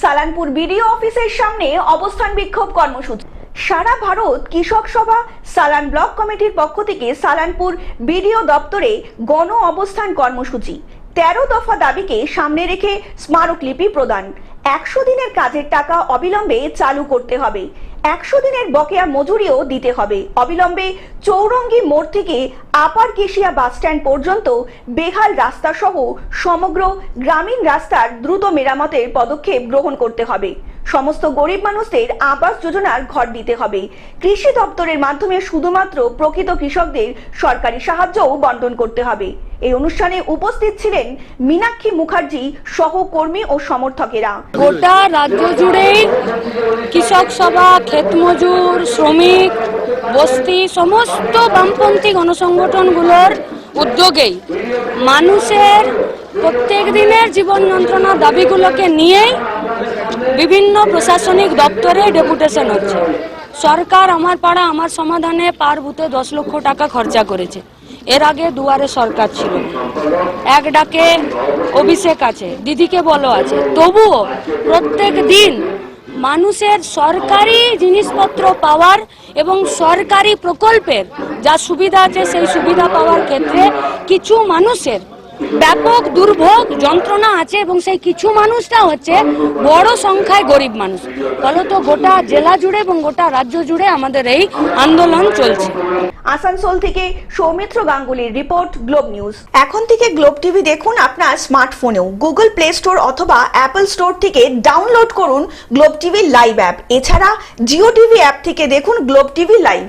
Salanpur BDO অফিসের সামনে অবস্থান বিক্ষোভ কর্মসূচি। সারা ভারত কৃষক সভা, সালান ব্লক কমিটির পক্ষ থেকে সালানপুর বিডিও দপ্তরে গণ অবস্থান কর্মসূচি। তেরো দফা দাবিকে সামনে রেখে স্মারকলিপি প্রদান। একশো দিনের কাজের টাকা অবিলম্বে চালু করতে হবে। একশো দিনের বকেয়া মজুরিও দিতে হবে। অবিলম্বে চৌরঙ্গি মোড় থেকে আপার কেশিয়া বাসস্ট্যান্ড পর্যন্ত বেহাল রাস্তা সহ সমগ্র গ্রামীণ রাস্তার দ্রুত মেরামতের পদক্ষেপ গ্রহণ করতে হবে। সমস্ত গরিব মানুষদের আবাস যোজনার ঘর দিতে হবে। কৃষি দপ্তরের মাধ্যমে শুধুমাত্র প্রকৃত কৃষকদের সরকারি সাহায্যও বন্টন করতে হবে। এই অনুষ্ঠানে উপস্থিত ছিলেন মীনাক্ষী মুখার্জি সহকর্মী ও সমর্থকেরা। গোটা রাজ্য জুড়ে কৃষক সভা, ক্ষেত মজুর, শ্রমিক বস্তি সমস্ত বামপন্থী গণসংগঠনগুলোর উদ্যোগেই মানুষের প্রত্যেক দিনের জীবন যন্ত্রণা দাবিগুলোকে নিয়েই বিভিন্ন প্রশাসনিক দপ্তরে ডেপুটেশন হচ্ছে। সরকার আমার পাড়া আমার সমাধানে পার বুথে দশ লক্ষ টাকা খরচা করেছে। এর আগে দুয়ারে সরকার ছিল। এক ডাকে অভিষেক আছে, দিদিকে বলো আছে। তবুও প্রত্যেক দিন মানুষের সরকারি জিনিসপত্র পাওয়ার এবং সরকারি প্রকল্পের যা সুবিধা আছে সেই সুবিধা পাওয়ার ক্ষেত্রে কিছু মানুষের ব্যাপক দুর্ভোগ যন্ত্রণা আছে এবং সেই কিছু মানুষটা হচ্ছে বড় সংখ্যায় গরিব মানুষ। ফলত গোটা জেলা জুড়ে এবং গোটা রাজ্য জুড়ে আমাদের এই আন্দোলন চলছে। আসানসোল থেকে সৌমিত্র গাঙ্গুলির রিপোর্ট, গ্লোব নিউজ। এখন থেকে গ্লোব টিভি দেখুন আপনার স্মার্টফোনেও। গুগল প্লে স্টোর অথবা অ্যাপল স্টোর থেকে ডাউনলোড করুন গ্লোব টিভি লাইভ অ্যাপ। এছাড়া জিও টিভি অ্যাপ থেকে দেখুন গ্লোব টিভি লাইভ।